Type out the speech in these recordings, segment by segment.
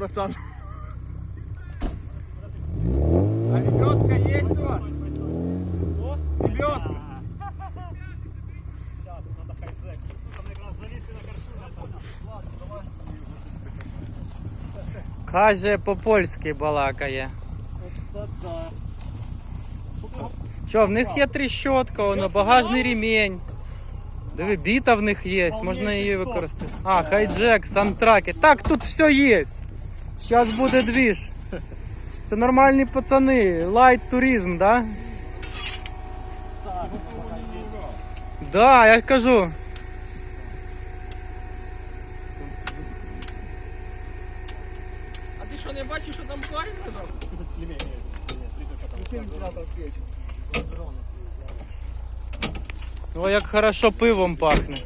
братан. А лебедка есть у вас? Лебедка. Сейчас, надо хайджек. Сука, мне как раз залезли на карту. Каже по-польськи балакає. Да. Що, в них є тріщотка, воно, багажний ремінь. Диви, біта в них є, можна її використати. А, хайджек, сантраки. Так, тут все є. Зараз буде двіж. Це нормальні пацани, лайт туризм, да? Да, я кажу. А ти що не бачиш, що там корінь лежав? О, як хорошо пивом пахне.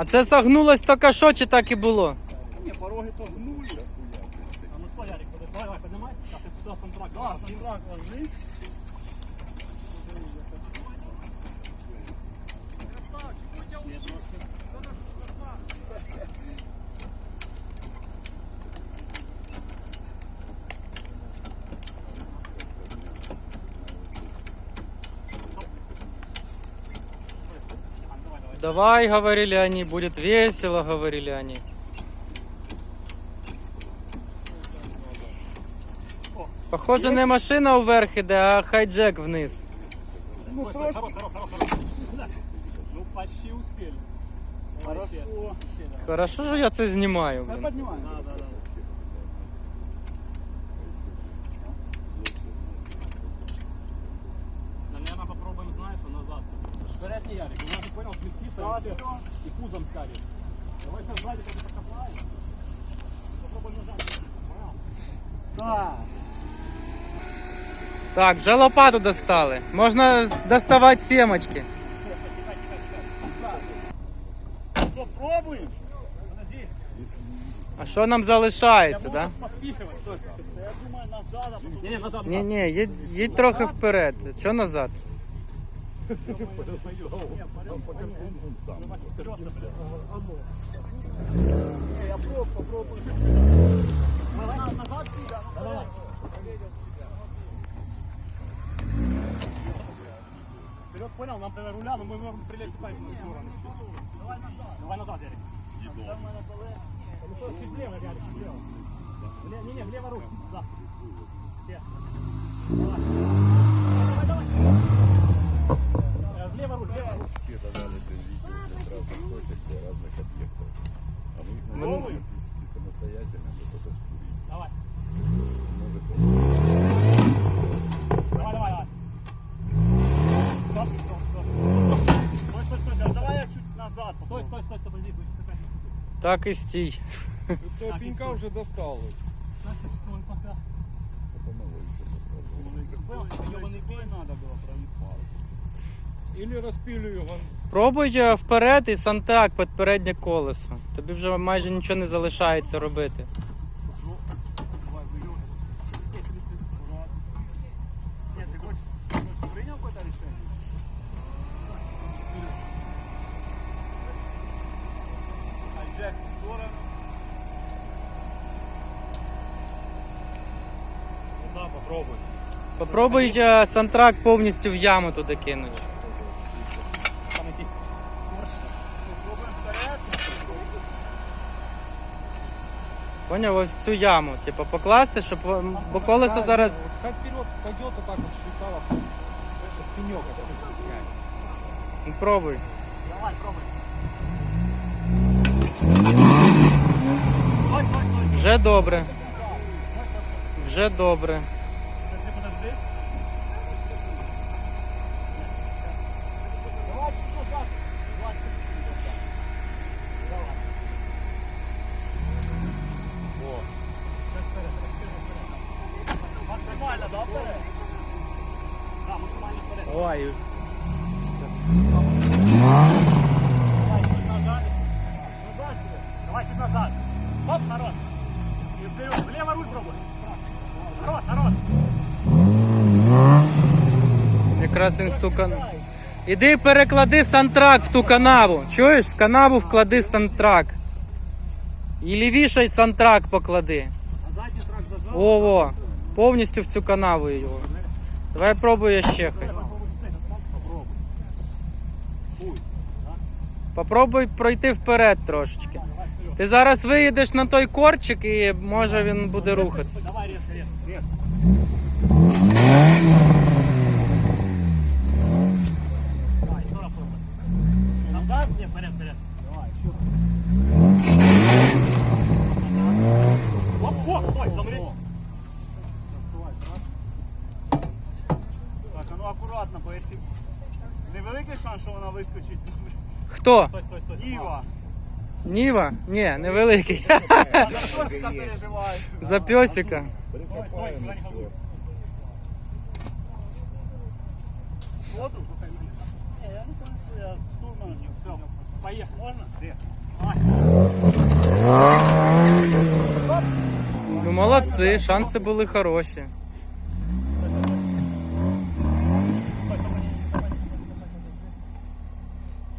А це согнулось тільки що чи так і було? Ні, пороги то гнули. А ну стой, Ярик, давай, давай, я туда сантрак. Да, сандрак ложи. Давай, говорили они, будет весело, говорили они. Похоже, не машина вверх іде, а хайджек вниз. Ну, стой, трошки. хорош, хорош, хорош, хорош. Ну, почти успели. Хорошо. Хорошо, що я це знімаю. Все поднимаем. Да, да, да. Наверное, попробуем, знаешь, что назад. Вперед не Ярик, у нас ты понял, и, все, и пузом сядет. Давай сейчас сзади как-то покопаем. Попробуем назад. Понял? Так, вже лопату достали. Можна доставати семочки. Что, пробуем? Подожди. А що нам залишається, да? я думаю, назад, Ні, ні, їдь, їдь трохи вперед. Що назад? Не, я пробую, попробую. Назад, назад, Филя. Давай. Вперед, понял, нам треба руля, но мы можем прилечь пальцем на сторону. Давай назад, Ярик. Ну что, чуть влево, Ярик, влево. Вле- Не, не, влево руку, да. Все. Давай. Давай, Пробуем? Давай. Давай, давай, давай. Стоп, стоп, стоп. Стой, стой, стой, стой. Давай я чуть назад. Стой, стой, стой, стой, подожди, будь цепляй. Так і стій. Того пінька вже достали. Так, стой, пока. Понял, ёбаный Стой надо было проебал. Ілі розпілю його. Пробуй е, вперед і сантак під переднє колесо. Тобі вже майже нічого не залишається робити. Давай, выёбывай. Эй, сиди, сиди, сиди. Нет, ты хочешь, ты уже принял какое-то решение? Хайджек в сторону. Ну да, попробуй. Попробуй е, сантрак повністю в яму туди кинути. Поняв, ось всю цю яму. Типу покласти, щоб бо колесо зараз. Хай вперед пойдет, а так от. Щоб пеньок снять. Ну, Пробуй. Давай, пробуй. Вже добре. Вже добре. Подожди, подожди. Давай чуть назад. 20 секунд. Давай. Максимально, да, вперед? Да, максимально вперед. Ой. Зараз в ту канаву. Іди переклади сантрак в ту канаву. Чуєш? В канаву вклади сантрак. І лівіший сантрак поклади. Ого, повністю в цю канаву його. Давай пробуй ще хай. Попробуй. Пройти вперед трошечки. Ти зараз виїдеш на той корчик і може він буде рухатись. Давай резко, резко, резко. Давай, еще раз пробуй. Назад? Нет, вперед, вперед. Давай, еще раз. Оп, оп, стой, замри. Так, а ну акуратно, бо якщо невеликий шанс, що вона вискочить. Хто? Стой, стой, стой. Ніва. Ніва? Ні, невеликий. За Костика переживаю. За пьосика. Стой, стой, не газуй. Воду? Я не что я штурман. Все, поехали. Можно? Резко. Ну молодці, шанси були хороші.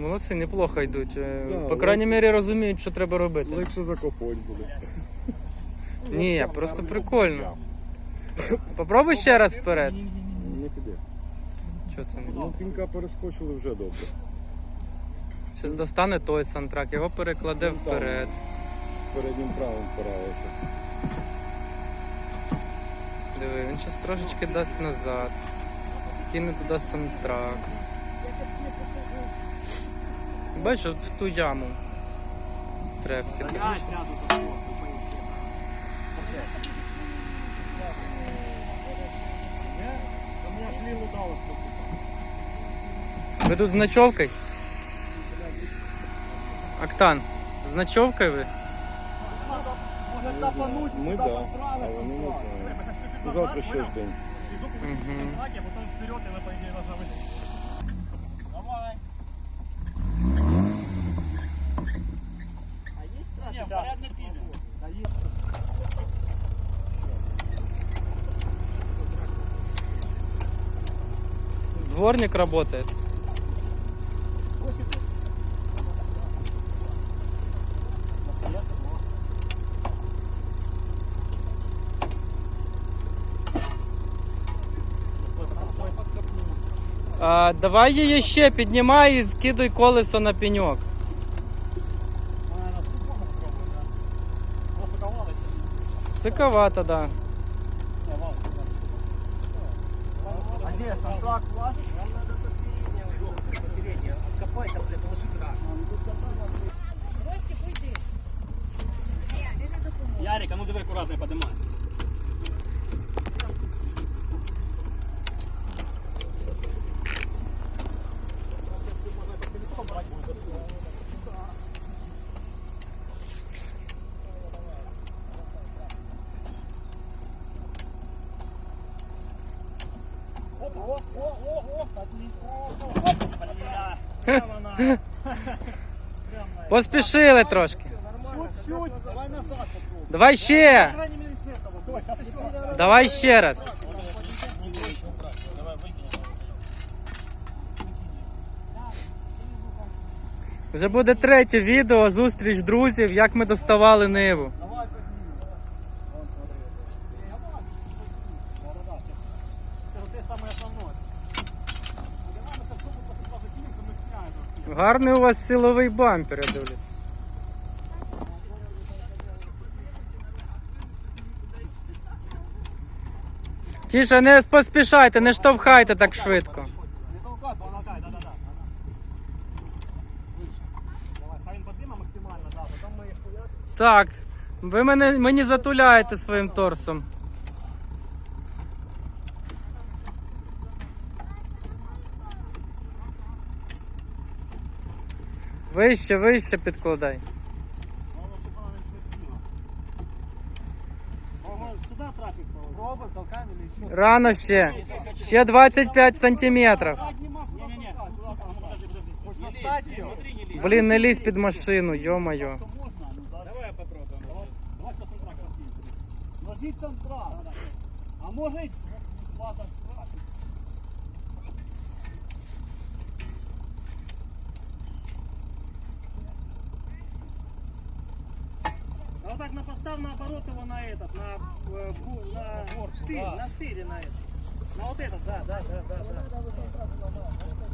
Молодці, неплохо йдуть. Е, По крайній мірі розуміють, що треба робити. Легше закопувати буде. Ні, просто прикольно. Попробуй ще раз вперед. Не піде. Що це не? Ну, перескочили вже добре. Зараз достане той сантрак, його перекладе вперед. Переднім правим впирається. Диви, він зараз трошечки дасть назад. Кине туди сантрак. Бачиш, от в ту яму. Треба Ви тут з ночовкою? Октан, з ночовкою ви? Може тапануть Ми поправити. але ми не. Ну, Завтра ще ж день. Угу. а потом вперед, и вы, по идее, должна выйти. Давай. А є страшно? Ні, вперед не піде. А є Дворник работает. А, давай її ще піднімай і скидуй колесо на пеньок. Циковато, да. Не, ладно, А де сантрак ваш? Ярик, а ну давай аккуратно поднимайся. Оп, о, о, о, о, отлично. Оп, бля. Прямо на... Прямо на... Поспішили трошки. Давай ще! Давай ще раз. Вже буде третє відео, зустріч друзів, як ми доставали ниву. Гарний у вас силовий бампер, я дивлюсь. Тіше, не поспішайте, не штовхайте так швидко. Не толкай, Помогай, да-да-да. Давай, хай він подима максимально, да, потом ми їх хуяк. Так, ви мене, мені затуляєте своїм торсом. Вище, вище підкладай. Мало, щоб вона не смертіла. Ого, сюди трафік проводить. Пробуй, толкаем или еще? Рано ще. Ще 25 сантиметрів. Поднимай, куда Не-не-не, толкать, куда толкать. подожди, подожди. Хочешь настать ее? Блін, не лізь під машину, йо-моє. Можно, ну да. Давай попробуем. Давай сейчас он трак разденем. Ложить центра. А может, Ярик, на постав наоборот его на этот, на, э, бу- на штырь, на штыре на этот. На вот этот, да, да, да, да. да.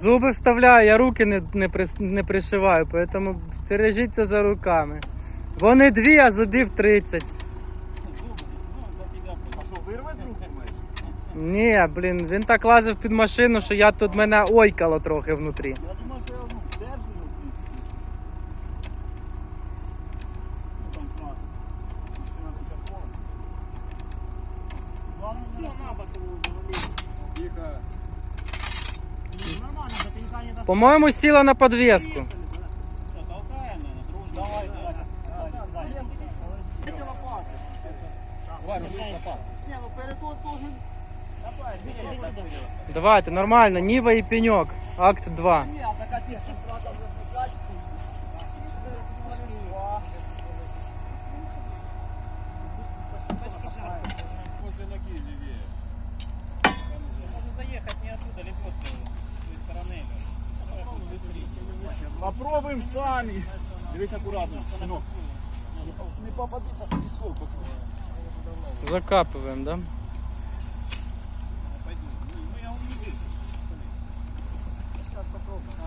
Зуби вставляю, я руки не, не, прис- не пришиваю, тому стережіться за руками. Вони дві, а зубів 30. Зубы, ну, для тебя. А що, вирве з рук, думаєш? Ні, блін, він так лазив під машину, що я тут мене ойкало трохи внутрі. Я думаю, що я ну, держу. Ну. Машина така повна. Ладно, Все, на бок его завалили. Тихо. Нормально, до пенька не достал. По-моєму, сила на подвеску. Давайте, нормально, Нива и пенек, Акт 2. Попробуем сами. Дивись аккуратно, синок. Не попади по пісок. Закапуємо, да? Сейчас попробуем.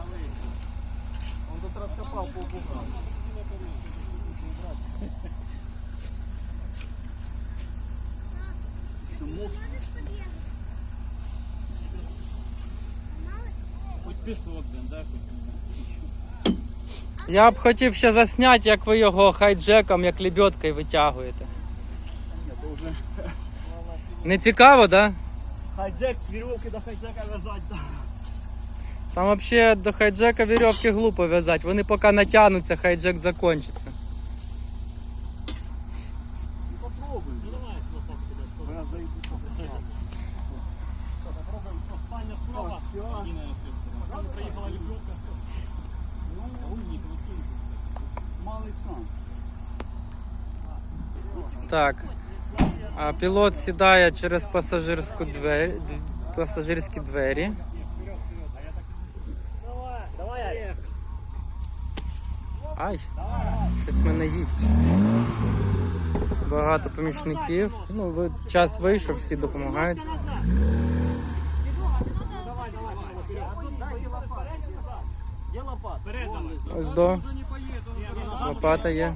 Он тут раскопал полбуха. Шумов. Хоть песок, блин, да, хоть. Я б хотів ще засняти, як ви його хайджеком, як лебедкою витягуєте. Не цікаво, да? хайджек, веревки до хайджека в'язати. да. Там взагалі до хайджека вірьовки глупо в'язати. Вони поки натягнуться, хайджек закінчиться. Так. А пілот сідає через пасажирську двері, пасажирські двері. Давай. Ай, щось мене їсть. Багато помічників. Ну, час вийшов, всі допомагають. Ось до. Лопата є.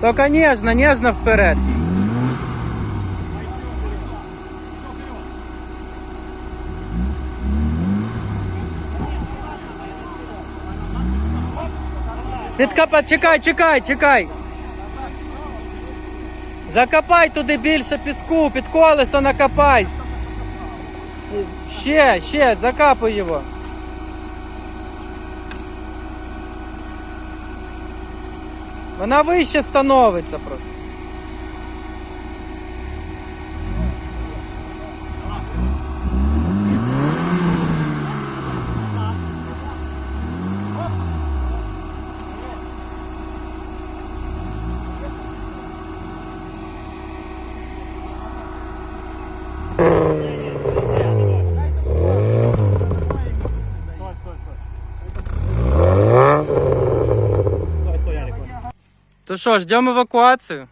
Тільки ніжно, ніжно вперед. Підкопай, чекай, чекай, чекай. Закопай туди більше піску, під колесо накопай. Ще, ще, закапуй його. Вона вище становиться просто. То що, ждемо евакуацію?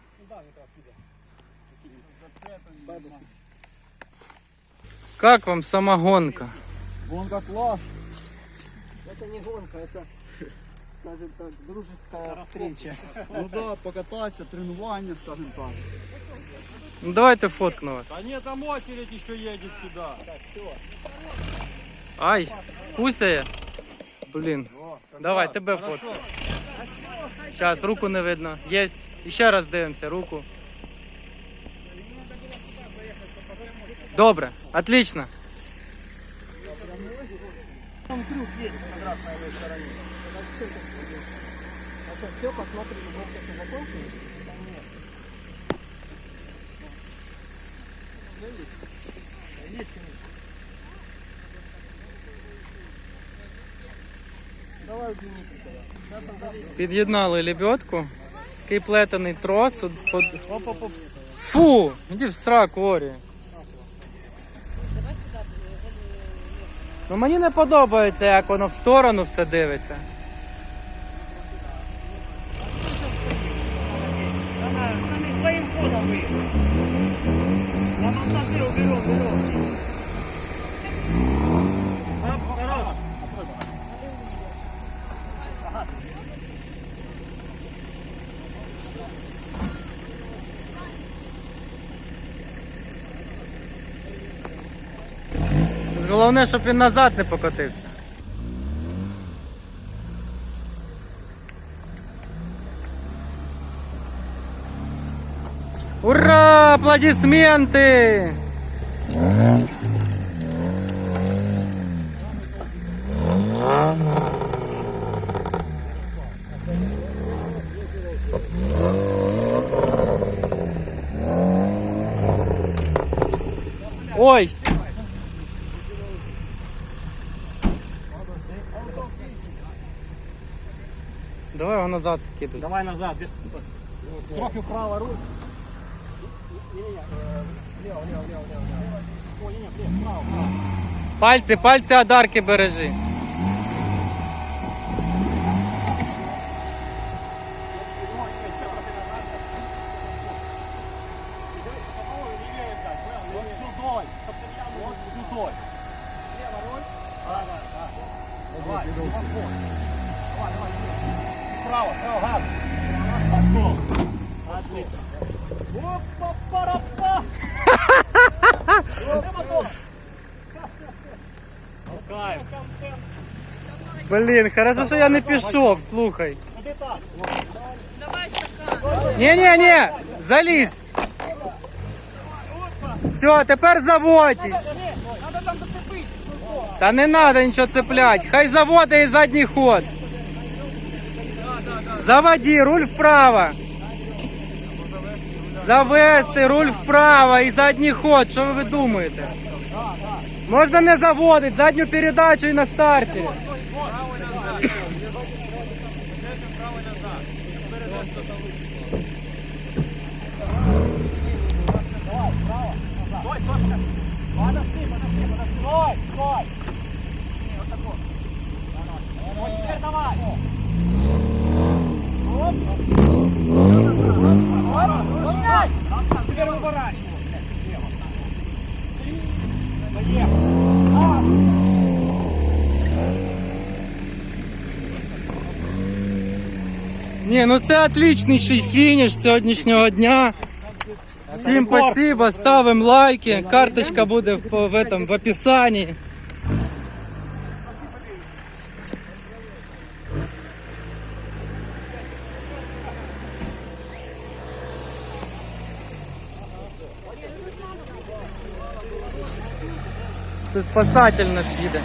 Как вам сама гонка? Гонка класс. Это не гонка, это скажем так, дружеская встреча. Ну да, покататься, тренування, скажем так. Ну давайте фоткну вас. Да нет, там очередь еще едет сюда. Ай, кусає. Блін. Давай, тебе фотку. Зараз, руку не видно. Єсть. І ще раз дивимося, руку. Добре, отлично. Есть все, посмотрим, вот это? Там нет. Есть? Есть, конечно. Давай в Дмитрий тогда. Сейчас он залезет. Під'єднали лебедку. Такий плетений трос. Фу! Іди в сраку, Орі. Ну мені не подобається, як воно в сторону все дивиться. Головне, щоб він назад не покотився. Ура! Аплодисменты! Ой! назад скидуй. Давай назад. Трохи вправо руль. Не-не-не, лево, лево, лево, лево. О, не-не, блин, вправо, вправо. Пальці, пальці адарки бережи. Давай, давай, давай. Давай, давай, давай. Вправо, вправо, газ. Пошел. Отлично. Опа-парапа. Кайф. Блін, хорошо, що я не пішов, слухай. Ні-ні-ні, залізь. Все, тепер заводь. Та не треба нічого цеплять. Хай заводить і задній ход. Заводи, руль вправо. Завести, руль вправо і задній ход. Що ви думаєте? Можна не заводити, задню передачу і на старті. Стой, стой, подожди. Подожди, подожди, подожди. Стой, стой. Не, вот такой. Вот теперь давай. Теперь выворачивай. Ні, ну це отличніший фініш сьогоднішнього дня. Всім спасибо, ставимо лайки. Карточка буде в, в, этом, в описанні. Це спасатель наш їде.